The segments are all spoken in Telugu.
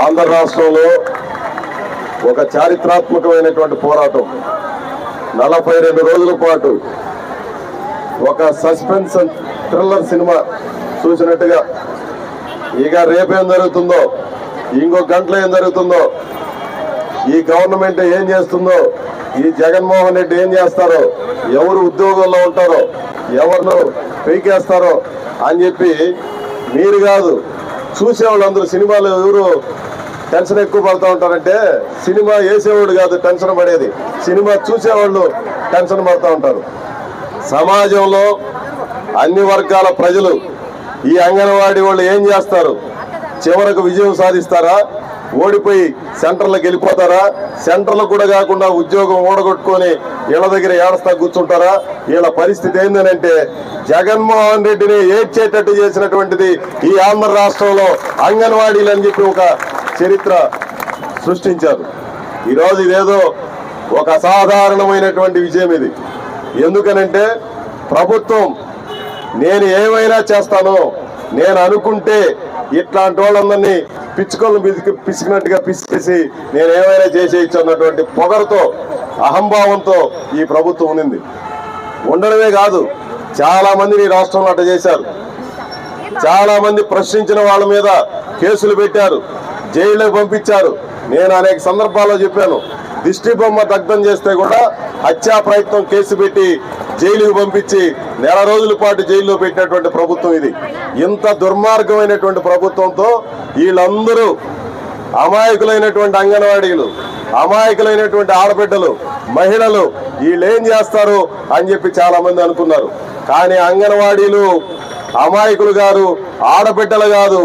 ఆంధ్ర రాష్ట్రంలో ఒక చారిత్రాత్మకమైనటువంటి పోరాటం. నలభై రెండు రోజుల పాటు ఒక సస్పెన్స్ థ్రిల్లర్ సినిమా చూసినట్టుగా ఇక రేపేం జరుగుతుందో ఇంకో గంటలో ఏం జరుగుతుందో ఈ గవర్నమెంట్ ఏం చేస్తుందో ఈ జగన్మోహన్ రెడ్డి ఏం చేస్తారో ఎవరు ఉద్యోగంలో ఉంటారో ఎవరినో పీకేస్తారో అని చెప్పి మీరు కాదు చూసే వాళ్ళందరూ సినిమాలు ఎవరు టెన్షన్ ఎక్కువ పడుతూ ఉంటారంటే సినిమా వేసేవాడు కాదు టెన్షన్ పడేది. సినిమా చూసేవాళ్ళు టెన్షన్ పడుతూ ఉంటారు. సమాజంలో అన్ని వర్గాల ప్రజలు ఈ అంగన్వాడీ వాళ్ళు ఏం చేస్తారు? చివరకు విజయం సాధిస్తారా? ఓడిపోయి సెంటర్లకు వెళ్ళిపోతారా? సెంటర్లకు కూడా కాకుండా ఉద్యోగం ఓడగొట్టుకొని వీళ్ళ దగ్గర ఏడస్తా కూర్చుంటారా? వీళ్ళ పరిస్థితి ఏంటంటే జగన్మోహన్ రెడ్డిని ఏడ్చేటట్టు చేసినటువంటిది ఈ ఆంధ్ర రాష్ట్రంలో అంగన్వాడీలు అని చెప్పి ఒక చరిత్ర సృష్టించారు. ఈరోజు ఇదేదో ఒక అసాధారణమైనటువంటి విజయం ఇది. ఎందుకనంటే ప్రభుత్వం నేను ఏమైనా చేస్తాను నేను అనుకుంటే ఇట్లాంటి వాళ్ళందరినీ పిచ్చుకొని పిసికి పిసికినట్టుగా పిసికేసి నేను ఏమైనా చేసేయచ్చు అన్నటువంటి పొగరుతో అహంభావంతో ఈ ప్రభుత్వం ఉండింది ఉండడమే కాదు చాలామందిని ఈ రాష్ట్రంలో అట్ట చేశారు. చాలామంది ప్రశ్నించిన వాళ్ళ మీద కేసులు పెట్టారు జైల్లోకి పంపించారు. నేను అనేక సందర్భాల్లో చెప్పాను దిష్టి బొమ్మ దగ్ధం చేస్తే కూడా హత్యా ప్రయత్నం కేసు పెట్టి జైలుకు పంపించి నెల రోజుల పాటు జైల్లో పెట్టినటువంటి ప్రభుత్వం ఇది. ఇంత దుర్మార్గమైనటువంటి ప్రభుత్వంతో వీళ్ళందరూ అమాయకులైనటువంటి అంగన్వాడీలు అమాయకులైనటువంటి ఆడబిడ్డలు మహిళలు వీళ్ళు ఏం చేస్తారు అని చెప్పి చాలా మంది అనుకున్నారు. కానీ అంగన్వాడీలు అమాయకులు గారు ఆడబిడ్డలు కాదు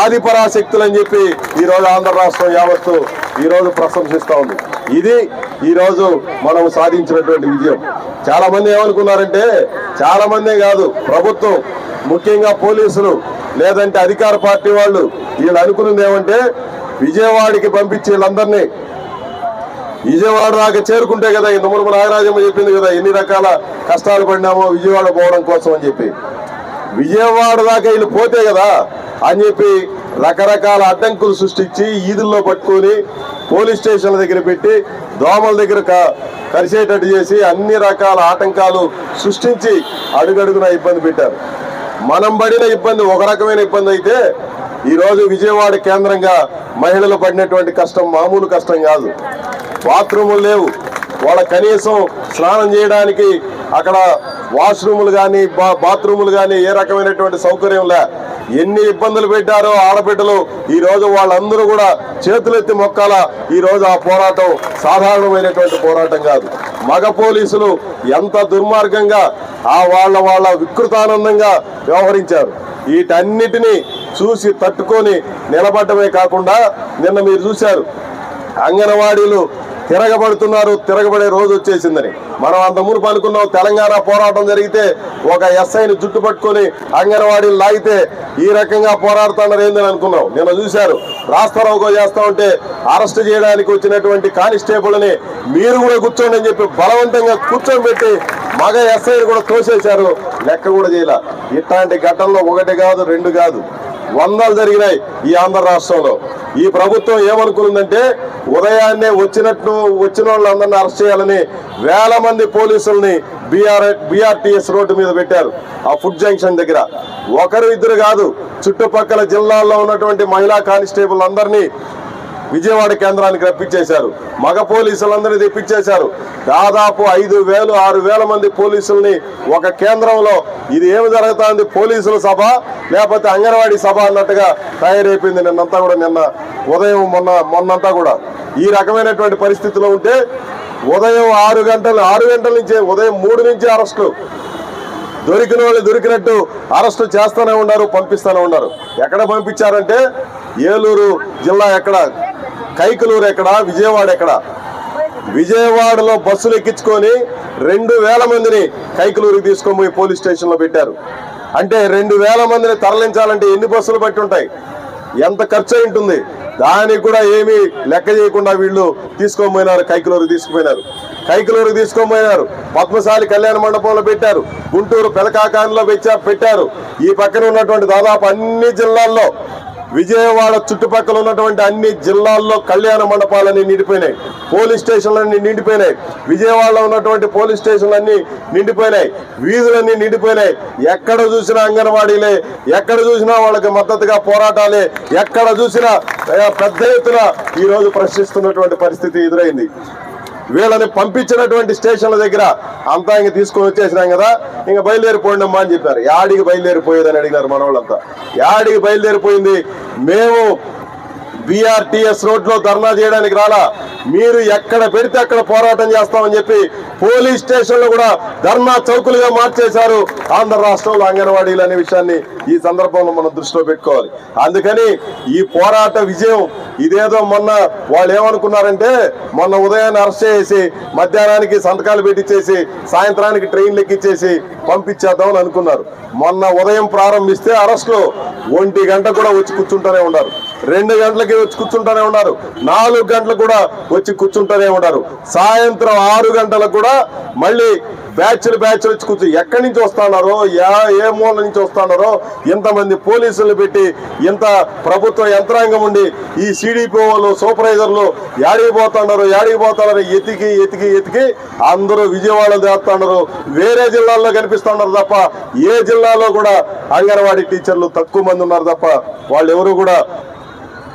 ఆదిపరాశక్తులు అని చెప్పి ఈరోజు ఆంధ్ర రాష్ట్రం యావత్తు ఈరోజు ప్రశంసిస్తూ ఉంది. ఇది ఈరోజు మనం సాధించినటువంటి విజయం. చాలా మంది ఏమనుకున్నారంటే చాలా మందే కాదు ప్రభుత్వం ముఖ్యంగా పోలీసులు లేదంటే అధికార పార్టీ వాళ్ళు వీళ్ళు అనుకున్నది ఏమంటే విజయవాడకి పంపించి వీళ్ళందరినీ విజయవాడ దాకా చేరుకుంటే కదా ఈ నుమరుమ నాగరాజమ్మ చెప్పింది కదా ఎన్ని రకాల కష్టాలు పడినామో విజయవాడ పోవడం కోసం అని చెప్పి. విజయవాడ దాకా వీళ్ళు పోతే కదా అని చెప్పి రకరకాల అడ్డంకులు సృష్టించి ఈదుల్లో పట్టుకొని పోలీస్ స్టేషన్ల దగ్గర పెట్టి దోమల దగ్గర కరిసేటట్టు చేసి అన్ని రకాల ఆటంకాలు సృష్టించి అడుగడుగున ఇబ్బంది పెట్టారు. మనం పడిన ఇబ్బంది ఒక రకమైన ఇబ్బంది అయితే ఈరోజు విజయవాడ కేంద్రంగా మహిళలు పడినటువంటి కష్టం మామూలు కష్టం కాదు. బాత్రూములు లేవు. వాళ్ళ కనీసం స్నానం చేయడానికి అక్కడ వాష్రూములు కానీ బాత్రూములు కానీ ఏ రకమైనటువంటి సౌకర్యం లే. ఎన్ని ఇబ్బందులు పెట్టారో ఆడబిడ్డలు ఈ రోజు వాళ్ళందరూ కూడా చేతులెత్తి మొక్కాల. ఈ రోజు ఆ పోరాటం సాధారణమైనటువంటి పోరాటం కాదు. మగ పోలీసులు ఎంత దుర్మార్గంగా ఆ వాళ్ళ వాళ్ళ వికృతానందంగా వ్యవహరించారు. వీటన్నిటినీ చూసి తట్టుకొని నిలబడ్డమే కాకుండా నిన్న మీరు చూశారు అంగన్వాడీలు తిరగబడుతున్నారు తిరగబడే రోజు వచ్చేసిందని. మనం అంత మునుపు అనుకున్నాం తెలంగాణ పోరాటం జరిగితే ఒక ఎస్ఐని జుట్టు పట్టుకొని అంగన్వాడీలు లాగితే ఈ రకంగా పోరాడుతున్నారు ఏందని అనుకున్నాం. నిన్న చూశారు రాస్తారోకో చేస్తా ఉంటే అరెస్ట్ చేయడానికి వచ్చినటువంటి కానిస్టేబుల్ని మీరు కూడా కూర్చోండి అని చెప్పి బలవంతంగా కూర్చోబెట్టి మగ ఎస్ఐని కూడా తోసేశారు. లెక్క కూడా చేయాల. ఇట్లాంటి ఘటనలో ఒకటి కాదు రెండు కాదు. వందలు జరిగినాయి ఈ ఆంధ్ర రాష్ట్రంలో. ఈ ప్రభుత్వం ఏమనుకుందంటే ఉదయాన్నే వచ్చినట్టు వచ్చిన వాళ్ళందరినీ అరెస్ట్ చేయాలని వేల మంది పోలీసుల్ని బీఆర్ బీఆర్టీఎస్ రోడ్డు మీద పెట్టారు ఆ ఫుడ్ జంక్షన్ దగ్గర. ఒకరు ఇద్దరు కాదు చుట్టుపక్కల జిల్లాల్లో ఉన్నటువంటి మహిళా కానిస్టేబుల్ అందరినీ విజయవాడ కేంద్రానికి రప్పించేశారు. మగ పోలీసులందరినీ తెప్పించేశారు. దాదాపు ఐదు వేలు ఆరు వేల మంది పోలీసుల్ని ఒక కేంద్రంలో ఇది ఏమి జరుగుతుంది? పోలీసుల సభ లేకపోతే అంగన్వాడీ సభ అన్నట్టుగా తయారైపోయింది నిన్నంతా కూడా నిన్న ఉదయం మొన్న మొన్నంతా కూడా. ఈ రకమైనటువంటి పరిస్థితిలో ఉంటే ఉదయం ఆరు గంటలు ఆరు గంటల నుంచే ఉదయం మూడు నుంచి అరెస్టు. దొరికిన వాళ్ళు దొరికినట్టు అరెస్టు చేస్తూనే ఉన్నారు పంపిస్తూనే ఉన్నారు. ఎక్కడ పంపించారంటే ఏలూరు జిల్లా ఎక్కడ? కైకలూరు ఎక్కడ విజయవాడ ఎక్కడ? విజయవాడలో బస్సులు ఎక్కించుకొని రెండు వేల మందిని కైకలూరుకి తీసుకొని పోయి పోలీస్ స్టేషన్లో పెట్టారు. అంటే రెండు వేల మందిని తరలించాలంటే ఎన్ని బస్సులు బట్టి ఉంటాయి? ఎంత ఖర్చు ఉంటుంది? దానికి కూడా ఏమీ లెక్క చేయకుండా వీళ్ళు తీసుకొని పోయినారు కైకలూరు తీసుకుపోయినారు. కైకలూరు తీసుకొని పోయినారు. పద్మశాలి కళ్యాణ మండపంలో పెట్టారు. గుంటూరు పిలకాకాన్లో పెట్టారు. ఈ పక్కన ఉన్నటువంటి దాదాపు అన్ని జిల్లాల్లో విజయవాడ చుట్టుపక్కల ఉన్నటువంటి అన్ని జిల్లాల్లో కళ్యాణ మండపాలన్నీ నిండిపోయినాయి. పోలీస్ స్టేషన్లన్నీ నిండిపోయినాయి. విజయవాడలో ఉన్నటువంటి పోలీస్ స్టేషన్లన్నీ నిండిపోయినాయి. వీధులన్నీ నిండిపోయినాయి. ఎక్కడ చూసినా అంగన్వాడీలే ఎక్కడ చూసినా వాళ్ళకి మద్దతుగా పోరాటాలే ఎక్కడ చూసినా పెద్ద ఎత్తున ఈరోజు ప్రశ్నిస్తున్నటువంటి పరిస్థితి ఎదురైంది. వీళ్ళని పంపించినటువంటి స్టేషన్ల దగ్గర అంతా ఇంక తీసుకొని వచ్చేసినాం కదా ఇంక బయలుదేరిపోండి అమ్మా అని చెప్పారు. యాడికి బయలుదేరిపోయేదని అడిగినారు మన వాళ్ళంతా యాడికి బయలుదేరిపోయింది మేము బీఆర్టీఎస్ రోడ్లో ధర్నా చేయడానికి రాలా? మీరు ఎక్కడ పెడితే అక్కడ పోరాటం చేస్తామని చెప్పి పోలీస్ స్టేషన్లో కూడా ధర్నా చౌకులుగా మార్చేశారు ఆంధ్ర రాష్ట్రంలో అంగన్వాడీలు అనే విషయాన్ని ఈ సందర్భంలో మనం దృష్టిలో పెట్టుకోవాలి. అందుకని ఈ పోరాట విజయం ఇదేదో మొన్న వాళ్ళు ఏమనుకున్నారంటే మొన్న ఉదయాన్నే అరెస్ట్ చేసి మధ్యాహ్నానికి సంతకాలు పెట్టించేసి సాయంత్రానికి ట్రైన్లు ఎక్కించేసి పంపించేద్దామని అనుకున్నారు. మొన్న ఉదయం ప్రారంభిస్తే అరెస్టులు ఒంటి గంట కూడా వచ్చి కూర్చుంటూనే ఉన్నారు. రెండు గంటలకి వచ్చి కూర్చుంటూనే ఉన్నారు. నాలుగు గంటలకు కూడా వచ్చి కూర్చుంటూనే ఉన్నారు. సాయంత్రం ఆరు గంటలకు కూడా మళ్ళీ బ్యాచ్లు బ్యాచ్లు వచ్చి కూర్చు ఎక్కడి నుంచి వస్తున్నారో ఏ మూల నుంచి వస్తున్నారో ఇంతమంది పోలీసులు పెట్టి ఇంత ప్రభుత్వ యంత్రాంగం ఉండి ఈ సిడిపిఓలు సూపర్వైజర్లు యాడికి పోతున్నారు యాడికి పోతున్నారు ఎతికి ఎతికి ఎతికి అందరూ విజయవాడ చేస్తున్నారు వేరే జిల్లాల్లో కనిపిస్తున్నారు తప్ప ఏ జిల్లాలో కూడా అంగన్వాడీ టీచర్లు తక్కువ మంది ఉన్నారు తప్ప వాళ్ళు ఎవరు కూడా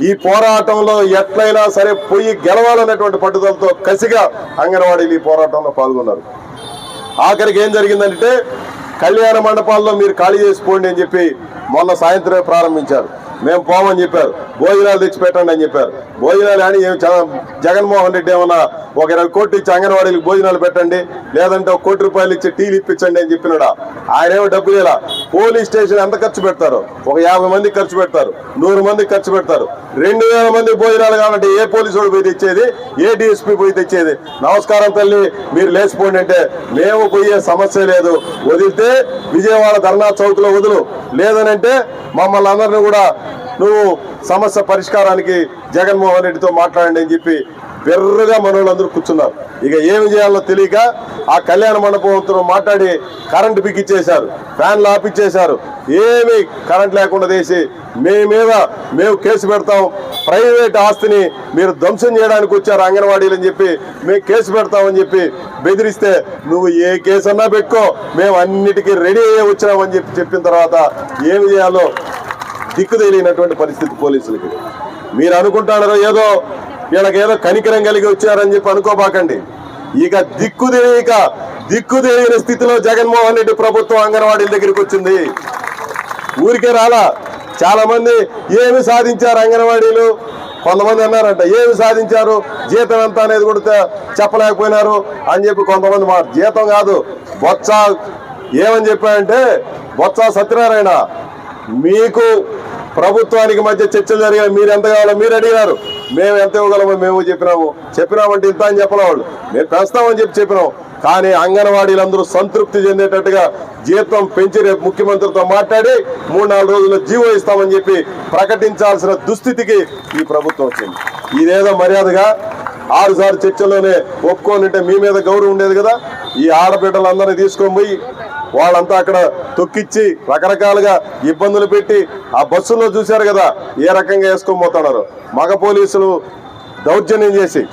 ఈ పోరాటంలో ఎట్లయినా సరే పోయి గెలవాలనేటువంటి పట్టుదలతో కసిగా అంగన్వాడీలు ఈ పోరాటంలో పాల్గొన్నారు. ఆఖరికి ఏం జరిగిందంటే కళ్యాణ మండపాల్లో మీరు ఖాళీ చేసిపోండి అని చెప్పి మొన్న సాయంత్రమే ప్రారంభించారు. మేము పోమని చెప్పారు. భోజనాలు తెచ్చి పెట్టండి అని చెప్పారు. భోజనాలు అని జగన్మోహన్ రెడ్డి ఏమన్నా ఒక ఇరవై కోట్లు ఇచ్చి అంగన్వాడీలకు భోజనాలు పెట్టండి లేదంటే ఒక కోటి రూపాయలు ఇచ్చి టీలు ఇప్పించండి అని చెప్పినాడా? ఆయన ఏమో డబ్బులు ఇలా పోలీస్ స్టేషన్ ఎంత ఖర్చు పెడతారు? ఒక యాభై మంది ఖర్చు పెడతారు నూరు మంది ఖర్చు పెడతారు. రెండు వేల మంది భోజనాలు కావాలంటే ఏ పోలీసు వాడు పోయి తెచ్చేది? ఏ డిఎస్పీ పోయి తెచ్చేది? నమస్కారం తల్లి మీరు లేచిపోండి అంటే మేము పోయే సమస్య లేదు. వదిలితే విజయవాడ ధర్నా చౌక్లో వదులు. లేదనంటే మమ్మల్ని అందరిని కూడా నువ్వు సమస్య పరిష్కారానికి జగన్మోహన్ రెడ్డితో మాట్లాడండి అని చెప్పి బెర్రగా మనోళ్ళందరూ కూర్చున్నారు. ఇక ఏమి చేయాలో తెలియక ఆ కళ్యాణ మండపంతో మాట్లాడి కరెంటు బిగిచ్చేశారు ఫ్యాన్లు ఆపిచ్చేశారు. ఏమి కరెంట్ లేకుండా చేసి మీ మీద మేము కేసు పెడతాం ప్రైవేట్ ఆస్తిని మీరు ధ్వంసం చేయడానికి వచ్చారు అంగన్వాడీలు అని చెప్పి మేము కేసు పెడతామని చెప్పి బెదిరిస్తే నువ్వు ఏ కేసు అన్నా పెట్టుకో మేము అన్నిటికీ రెడీ అయ్యే వచ్చినామని చెప్పి చెప్పిన తర్వాత ఏమి చేయాలో దిక్కు తెలియనటువంటి పరిస్థితి పోలీసులకి. మీరు అనుకుంటున్నారో ఏదో వీళ్ళకి ఏదో కనికరం కలిగి వచ్చారని చెప్పి అనుకోబాకండి. ఇక దిక్కు తెలియక దిక్కు తెలియని స్థితిలో జగన్మోహన్ రెడ్డి ప్రభుత్వం అంగన్వాడీల దగ్గరికి వచ్చింది. ఊరికే రాలా. చాలా మంది ఏమి సాధించారు అంగన్వాడీలు? కొంతమంది అన్నారంట ఏమి సాధించారు? జీతం ఎంత అనేది కూడా చెప్పలేకపోయినారు అని చెప్పి కొంతమంది మా జీతం కాదు బొత్స ఏమని చెప్పారంటే బొత్స సత్యనారాయణ మీకు ప్రభుత్వానికి మధ్య చర్చలు జరిగాయి. మీరు ఎంత కావాలో మీరు అడిగారు. మేము ఎంత ఇవ్వగలమో మేము చెప్పినాము. చెప్పినామంటే ఇంత అని చెప్పలే వాళ్ళు మేము పెంచుతామని చెప్పి చెప్పినాం కానీ అంగన్వాడీలందరూ సంతృప్తి చెందేటట్టుగా జీతం పెంచి రేపు ముఖ్యమంత్రితో మాట్లాడి మూడు నాలుగు రోజుల్లో జీవో ఇస్తామని చెప్పి ప్రకటించాల్సిన దుస్థితికి ఈ ప్రభుత్వం వచ్చింది. ఇదేదో మర్యాదగా ఆరుసారి సార్లు చర్చల్లోనే ఒప్పుకోనంటే మీ మీద గౌరవం ఉండేది కదా? ఈ ఆడబిడ్డలందరినీ తీసుకొని పోయి వాళ్ళంతా అక్కడ తొక్కిచ్చి రకరకాలుగా ఇబ్బందులు పెట్టి ఆ బస్సుల్లో చూశారు కదా ఏ రకంగా వేసుకొని పోతున్నారు మగ పోలీసులు దౌర్జన్యం చేసి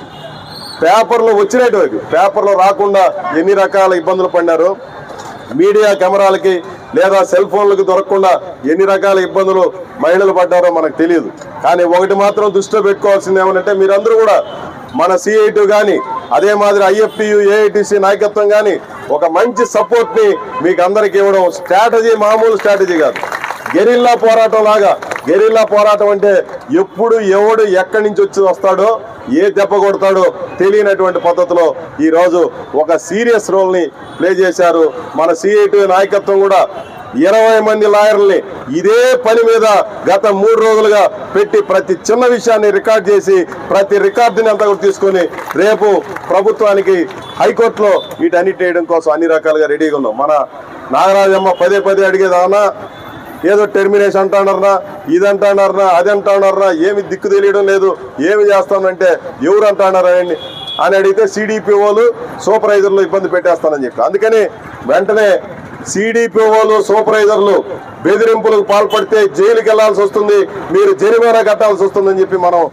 పేపర్లో వచ్చినట్టు పేపర్లు పేపర్లో రాకుండా ఎన్ని రకాల ఇబ్బందులు పడినారు మీడియా కెమెరాలకి లేదా సెల్ ఫోన్లకు దొరకకుండా ఎన్ని రకాల ఇబ్బందులు మహిళలు పడ్డారో మనకు తెలియదు. కానీ ఒకటి మాత్రం దృష్టిలో పెట్టుకోవాల్సింది ఏమనంటే మీరందరూ కూడా మన సిఐటి కానీ అదే మాదిరి ఐఎఫ్టియు ఏఐటిసి నాయకత్వం కానీ ఒక మంచి సపోర్ట్ని మీకు అందరికి ఇవ్వడం స్ట్రాటజీ మామూలు స్ట్రాటజీ కాదు. గెరిల్లా పోరాటం లాగా. గెరిల్లా పోరాటం అంటే ఎప్పుడు ఎవడు ఎక్కడి నుంచి వచ్చి వస్తాడో ఏ దెబ్బ కొడతాడో తెలియనటువంటి పద్ధతిలో ఈరోజు ఒక సీరియస్ రోల్ని ప్లే చేశారు మన సిఐటి నాయకత్వం కూడా. ఇరవై మంది లాయర్లని ఇదే పని మీద గత మూడు రోజులుగా పెట్టి ప్రతి చిన్న విషయాన్ని రికార్డ్ చేసి ప్రతి రికార్డుని అంతా కూడా తీసుకొని రేపు ప్రభుత్వానికి హైకోర్టులో వీటన్నిటి వేయడం కోసం అన్ని రకాలుగా రెడీగా ఉన్నాం. మన నాగరాజమ్మ పదే పదే అడిగేదానా ఏదో టెర్మినేషన్ అంటున్నారనా ఇది అంటున్నారనా అది అంటున్నారనా ఏమి దిక్కు తెలియడం లేదు ఏమి చేస్తానంటే ఎవరు అంటున్నారని అని అడిగితే సిడిపిఓలు సూపర్వైజర్లు ఇబ్బంది పెట్టేస్తానని చెప్పి అందుకని వెంటనే సిడిపిఓలు సూపర్వైజర్లు బెదిరింపులకు పాల్పడితే జైలుకి వెళ్ళాల్సి వస్తుంది. మీరు జరిమానా కట్టాల్సి వస్తుందని చెప్పి మనం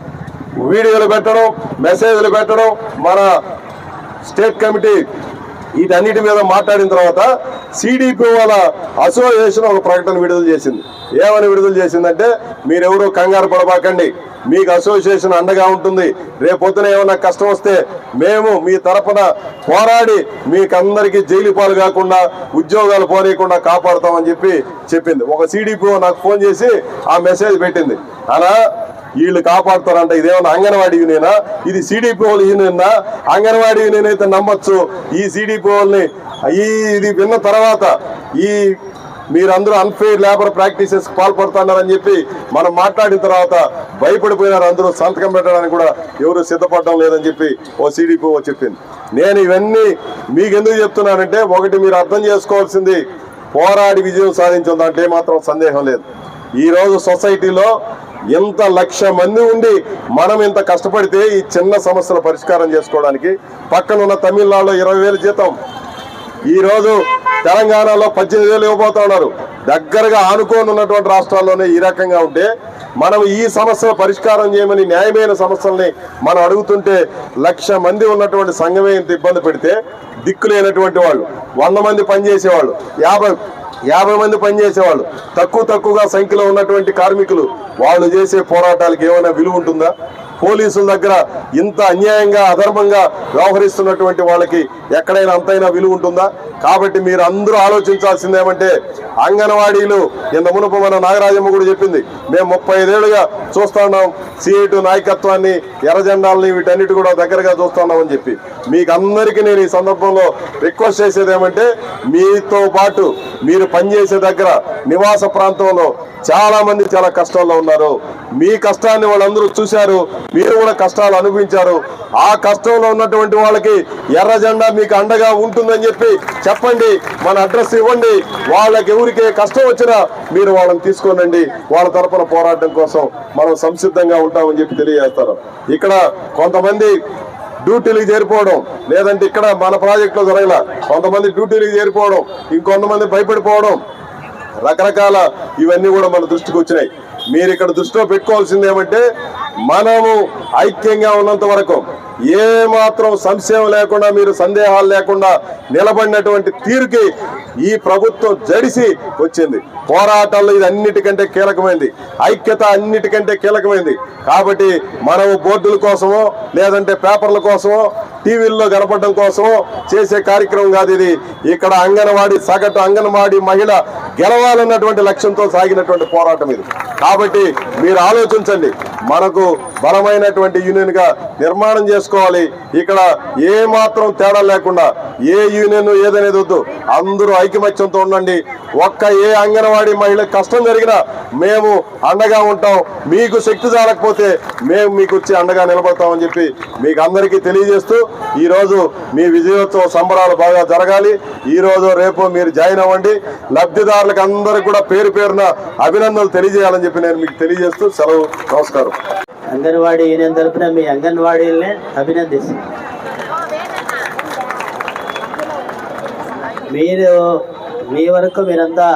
వీడియోలు పెట్టడం మెసేజ్లు పెట్టడం మన స్టేట్ కమిటీ వీటన్నిటి మీద మాట్లాడిన తర్వాత సిడిపి వాళ్ళ అసోసియేషన్ ఒక ప్రకటన విడుదల చేసింది. ఏమని విడుదల చేసిందంటే మీరెవరూ కంగారు పడబాకండి. మీకు అసోసియేషన్ అండగా ఉంటుంది. రేపొద్దున ఏమైనా కష్టం వస్తే మేము మీ తరపున పోరాడి మీకందరికీ జైలు పాలు కాకుండా ఉద్యోగాలు పోనీయకుండా కాపాడుతామని చెప్పి చెప్పింది. ఒక సిడిపిఓ నాకు ఫోన్ చేసి ఆ మెసేజ్ పెట్టింది. అలా వీళ్ళు కాపాడుతారంట. ఇదేమన్నా అంగన్వాడీ యూనియనా? ఇది సిడిపిఓల యూనియనా? అంగన్వాడీ యూనియన్ అయితే నమ్మొచ్చు. ఈ సిడిపిఓల్ని ఈ ఇది విన్న తర్వాత ఈ మీరందరూ అన్ఫెయిర్ లేబర్ ప్రాక్టీసెస్ పాల్పడుతున్నారని చెప్పి మనం మాట్లాడిన తర్వాత భయపడిపోయినారు అందరూ. సంతకం పెట్టడానికి కూడా ఎవరు సిద్ధపడడం లేదని చెప్పి ఓ సిడిపిఓ చెప్పింది. నేను ఇవన్నీ మీకు ఎందుకు చెప్తున్నానంటే ఒకటి మీరు అర్థం చేసుకోవాల్సింది పోరాడి విజయం సాధించిందంటే మాత్రం సందేహం లేదు. ఈరోజు సొసైటీలో ఎంత లక్ష మంది ఉండి మనం ఇంత కష్టపడితే ఈ చిన్న సమస్యల పరిష్కారం చేసుకోవడానికి పక్కనున్న తమిళనాడులో ఇరవై వేలు జీతం. ఈరోజు తెలంగాణలో పద్దెనిమిది వేలు ఇవ్వబోతా ఉన్నారు. దగ్గరగా ఆనుకోని ఉన్నటువంటి రాష్ట్రాల్లోనే ఈ రకంగా ఉంటే మనం ఈ సమస్యల పరిష్కారం చేయమని న్యాయమైన సమస్యల్ని మనం అడుగుతుంటే లక్ష మంది ఉన్నటువంటి సంఘమే ఇంత ఇబ్బంది పెడితే దిక్కులేనటువంటి వాళ్ళు వంద మంది పనిచేసేవాళ్ళు యాభై యాభై మంది పనిచేసేవాళ్ళు. తక్కువ తక్కువగా సంఖ్యలో ఉన్నటువంటి కార్మికులు వాళ్ళు చేసే పోరాటాలకు ఏమైనా విలువ ఉంటుందా? పోలీసుల దగ్గర ఇంత అన్యాయంగా అధర్మంగా వ్యవహరిస్తున్నటువంటి వాళ్ళకి ఎక్కడైనా అంతైనా విలువ ఉంటుందా? కాబట్టి మీరు అందరూ ఆలోచించాల్సింది ఏమంటే అంగన్వాడీలు ఇంత మునుపు మన నాగరాజమ్మ కూడా చెప్పింది మేము ముప్పై ఐదేళ్ళుగా చూస్తున్నాం సిఐటు నాయకత్వాన్ని ఎర్రజెండాలని వీటన్నిటి కూడా దగ్గరగా చూస్తున్నామని చెప్పి. మీకు అందరికీ నేను ఈ సందర్భంలో రిక్వెస్ట్ చేసేది ఏమంటే మీతో పాటు మీరు పనిచేసే దగ్గర నివాస ప్రాంతంలో చాలా మంది చాలా కష్టాల్లో ఉన్నారు. మీ కష్టాన్ని వాళ్ళందరూ చూశారు మీరు కూడా కష్టాలు అనుభవించారు. ఆ కష్టంలో ఉన్నటువంటి వాళ్ళకి ఎర్ర జెండా మీకు అండగా ఉంటుందని చెప్పి చెప్పండి మన అడ్రస్ ఇవ్వండి. వాళ్ళకి ఎవరికి కష్టం వచ్చినా మీరు వాళ్ళని తీసుకోనండి. వాళ్ళ తరపున పోరాటం కోసం మనం సంసిద్ధంగా ఉంటామని చెప్పి తెలియజేస్తారు ఇక్కడ కొంతమంది డ్యూటీలకు చేరిపోవడం. లేదంటే ఇక్కడ మన ప్రాజెక్టులో జరగల కొంతమంది డ్యూటీలకు చేరిపోవడం ఇంకొంతమంది భయపడిపోవడం. రకరకాల ఇవన్నీ కూడా మన దృష్టికి వచ్చినాయి. మీరు ఇక్కడ దృష్టిలో పెట్టుకోవాల్సింది ఏమంటే మనము ఐక్యంగా ఉన్నంత వరకు ఏ మాత్రం సంశయం లేకుండా మీరు సందేహాలు లేకుండా నిలబడినటువంటి తీరుకి ఈ ప్రభుత్వం జడిసి వచ్చింది. పోరాటాల్లో ఇది అన్నిటికంటే కీలకమైంది. ఐక్యత అన్నిటికంటే కీలకమైంది. కాబట్టి మనము బోర్డుల కోసమో లేదంటే పేపర్ల కోసమో టీవీల్లో కనపడడం కోసమో చేసే కార్యక్రమం కాదు ఇది. ఇక్కడ అంగన్వాడి సగటు అంగన్వాడి మహిళ గెలవాలన్నటువంటి లక్ష్యంతో సాగినటువంటి పోరాటం ఇది. కాబట్టి మీరు ఆలోచించండి. మనకు బలమైనటువంటి యూనియన్గా నిర్మాణం చేసుకోవాలి. ఇక్కడ ఏ మాత్రం తేడా లేకుండా ఏ యూనియన్ ఏదనేది వద్దు. అందరూ ఐకమత్యంతో ఉండండి. ఒక్క ఏ అంగన్వాడీ మహిళ కష్టం జరిగినా మేము అండగా ఉంటాం. మీకు శక్తి జాలకపోతే మేము మీకు వచ్చి అండగా నిలబడతామని చెప్పి మీకు అందరికీ తెలియజేస్తూ ఈరోజు మీ విజయోత్సవ సంబరాలు బాగా జరగాలి. ఈ రోజు రేపు మీరు జాయిన్ అవ్వండి. లబ్ధిదారులకు అందరికి కూడా పేరు పేరున అభినందనలు తెలియజేయాలని చెప్పి నేను మీకు తెలియజేస్తూ సెలవు నమస్కారం. అంగన్వాడీ యూనియన్ తరపున మీ అంగన్వాడీలనే అభినందిస్తాను మీరు మీ వరకు మీరంతా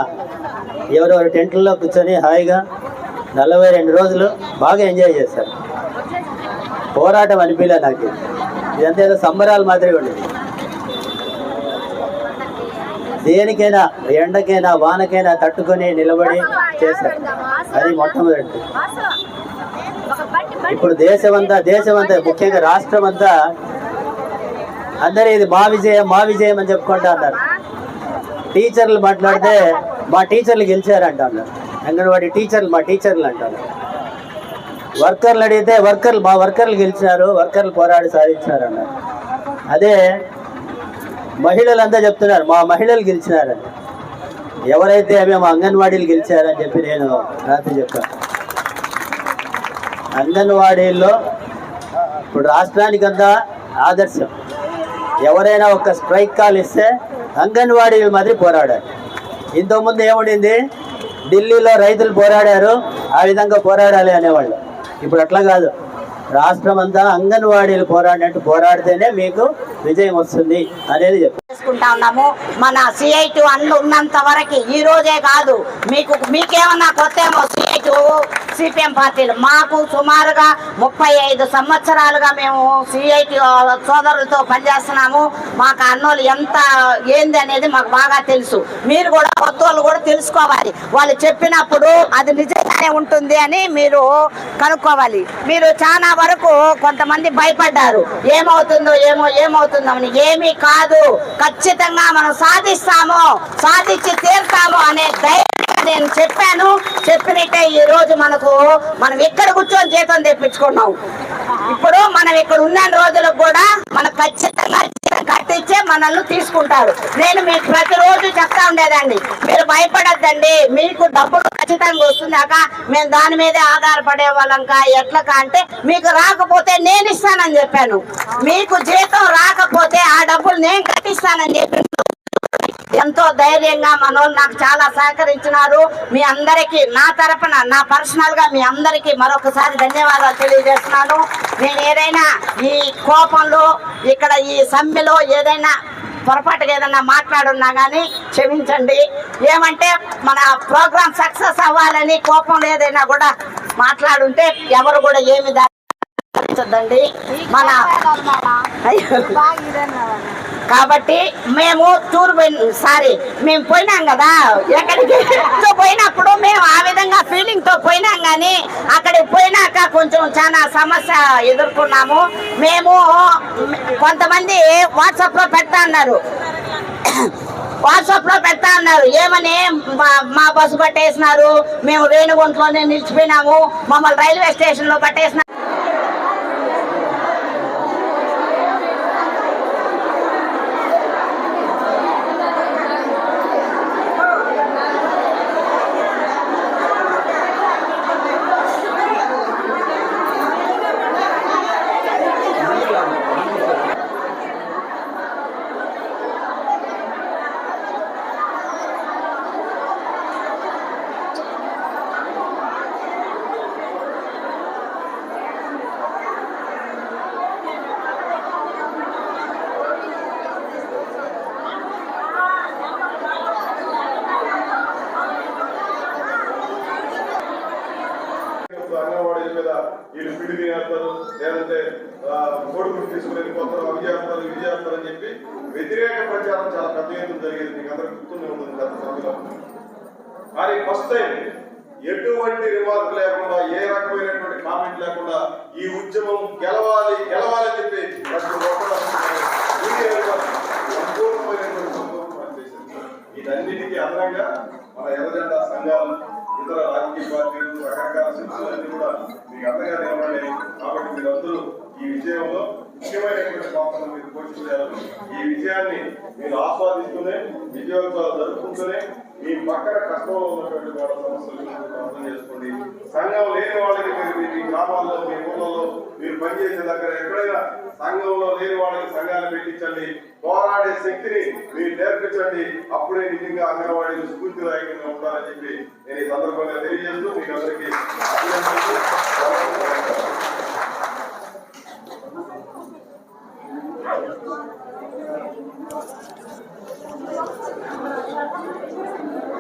ఎవరెవరి టెంట్లలో కూర్చొని హాయిగా నలభై రెండు రోజులు బాగా ఎంజాయ్ చేస్తారు పోరాటం అనిపించలే నాకు. ఇదంతా ఏదో సంబరాలు మాదిరిగా ఉండేది. దేనికైనా ఎండకైనా వానకైనా తట్టుకొని నిలబడి చేస్తారు అది మొట్టమొదటి. ఇప్పుడు దేశమంతా దేశమంతా ముఖ్యంగా రాష్ట్రం అంతా అందరూ ఇది మా విజయం మా విజయం అని చెప్పుకుంటా అన్నారు. టీచర్లు మాట్లాడితే మా టీచర్లు గెలిచారంట అన్నారు అంగన్వాడీ టీచర్లు మా టీచర్లు అంటారు. వర్కర్లు అడిగితే వర్కర్లు మా వర్కర్లు గెలిచినారు వర్కర్లు పోరాడి సాధించినారు అన్నారు అదే మహిళలంతా చెప్తున్నారు మా మహిళలు గెలిచినారని. ఎవరైతే మేము అంగన్వాడీలు గెలిచారని చెప్పి నేను రాత్రి చెప్పాను అంగన్వాడీల్లో ఇప్పుడు రాష్ట్రానికంతా ఆదర్శం. ఎవరైనా ఒక స్ట్రైక్ కాల్ ఇస్తే అంగన్వాడీల మాదిరి పోరాడారు ఇంతకుముందు ఏముండింది? ఢిల్లీలో రైతులు పోరాడారు ఆ విధంగా పోరాడాలి అనేవాళ్ళు. ఇప్పుడు అట్లా కాదు. రాష్ట్రం అంతా అంగన్వాడీలు పోరాడినట్టు పోరాడితేనే మీకు విజయం వస్తుంది అనేది చెప్పారు చేసుకుంటా ఉన్నాము. మన సిఐటి అన్ను ఉన్నంత వరకు ఈ రోజే కాదు. మీకు మీకేమన్నా కొత్త ఏమో సిపిఎం పార్టీలు. మాకు సుమారుగా ముప్పై ఐదు సంవత్సరాలుగా మేము సిఐటి సోదరులతో పనిచేస్తున్నాము. మాకు అన్నోళ్ళు ఎంత ఏంది అనేది మాకు బాగా తెలుసు. మీరు కూడా కొత్త వాళ్ళు కూడా తెలుసుకోవాలి. వాళ్ళు చెప్పినప్పుడు అది నిజంగానే ఉంటుంది అని మీరు కనుక్కోవాలి. మీరు చాలా వరకు కొంతమంది భయపడ్డారు. ఏమవుతుందో ఏమో ఏమవుతుందో అని. ఏమీ కాదు. ఖచ్చితంగా మనం సాధిస్తాము సాధించి తీరుతాము అనే ధైర్యం నేను చెప్పాను చెప్పినట్టే ఈ రోజు మనకు మనం ఎక్కడ కూర్చొని జీతం తెప్పించుకున్నాం. ఇప్పుడు మనం ఇక్కడ ఉన్న రోజులకు కూడా మనం ఖచ్చితంగా కట్టించే మనల్ని తీసుకుంటారు. నేను మీకు ప్రతిరోజు చెప్తా ఉండేదండి మీరు భయపడద్దండి మీకు డబ్బులు ఖచ్చితంగా వస్తుందాక మేము దాని మీదే ఆధారపడే వాళ్ళంకా ఎట్లకా అంటే మీకు రాకపోతే నేను ఇస్తానని చెప్పాను. మీకు జీతం రాకపోతే ఆ డబ్బులు నేను కట్టిస్తానని చెప్పి ఎంతో ధైర్యంగా మనోళ్ళు నాకు చాలా సహకరించినారు. మీ అందరికీ నా తరపున నా పర్సనల్గా మీ అందరికీ మరొకసారి ధన్యవాదాలు తెలియజేస్తున్నాను. నేను ఏదైనా ఈ కోపంలో ఇక్కడ ఈ సమ్మెలో ఏదైనా పొరపాటుగా ఏదైనా మాట్లాడున్నా కానీ క్షమించండి. ఏమంటే మన ప్రోగ్రామ్ సక్సెస్ అవ్వాలని కోపంలో ఏదైనా కూడా మాట్లాడుంటే ఎవరు కూడా ఏమి దాచద్దండి మన అయ్యో. కాబట్టి మేము టూర్ పోయిన సారీ మేము పోయినాం కదా ఎక్కడికి? పోయినప్పుడు మేము ఆ విధంగా ఫీలింగ్తో పోయినాం కానీ అక్కడికి పోయినాక కొంచెం చాలా సమస్య ఎదుర్కొన్నాము. మేము కొంతమంది వాట్సాప్లో పెడతా అన్నారు. వాట్సాప్లో పెడతా అన్నారు. ఏమని? మా- మా బస్సు పట్టేసినారు. మేము రేణుగుంటలోనే నిలిచిపోయినాము. మమ్మల్ని రైల్వే స్టేషన్లో పట్టేసినారు అంగన్వాడీల మీద వీళ్ళు పిడి లేదంటే ఆ, కొడుకులు తీసుకుని వెళ్ళిపోతారు. అవి చేస్తారు ఇవి చేస్తారు అని చెప్పి వ్యతిరేక ప్రచారం చాలా పెద్ద ఎత్తున జరిగేది. మీకు అందరూ గుర్తుండే ఉంటుంది గత సమయంలో కానీ ఫస్ట్ టైం ఎటువంటి రిమార్క్ లేకుండా ఏ రకమైనటువంటి కామెంట్ లేకుండా ఈ ఉద్యమం గెలవాలి గెలవాలి అని చెప్పి సంపూర్ణమైనటువంటి సంతోషం పనిచేసింది వీటన్నిటికీ అదనంగా మన ఎర్రజెండా సంఘాలు ఇతర రాజకీయ పార్టీలు రకరకాల శక్తులన్నీ కూడా మీకు అండగా నిలబడి కాబట్టి మీరందరూ ఈ విజయంలో ముఖ్యమైనటువంటి పాత్రను మీరు పోషించారు. ఈ విజయాన్ని మీరు ఆస్వాదిస్తూనే విజయోత్సవాలు జరుపుకుంటూనే మీ పక్కన కష్టంలో ఉన్నటువంటి వాళ్ళ సమస్యలు అర్థం చేసుకోండి. సంఘం లేని వాళ్ళకి మీరు మీ మీ గ్రామాల్లో మీ ఊళ్ళలో మీరు పనిచేసే దగ్గర ఎక్కడైనా సంఘంలో లేని వాళ్ళకి సంఘాలు పెట్టించండి. పోరాడే శక్తిని మీరు నేర్పించండి అప్పుడే నిజంగా అంగన్వాడీలు స్ఫూర్తిదాయకంగా ఉండాలని చెప్పి నేను ఈ సందర్భంగా తెలియజేస్తూ మీకు అందరికీ Thank.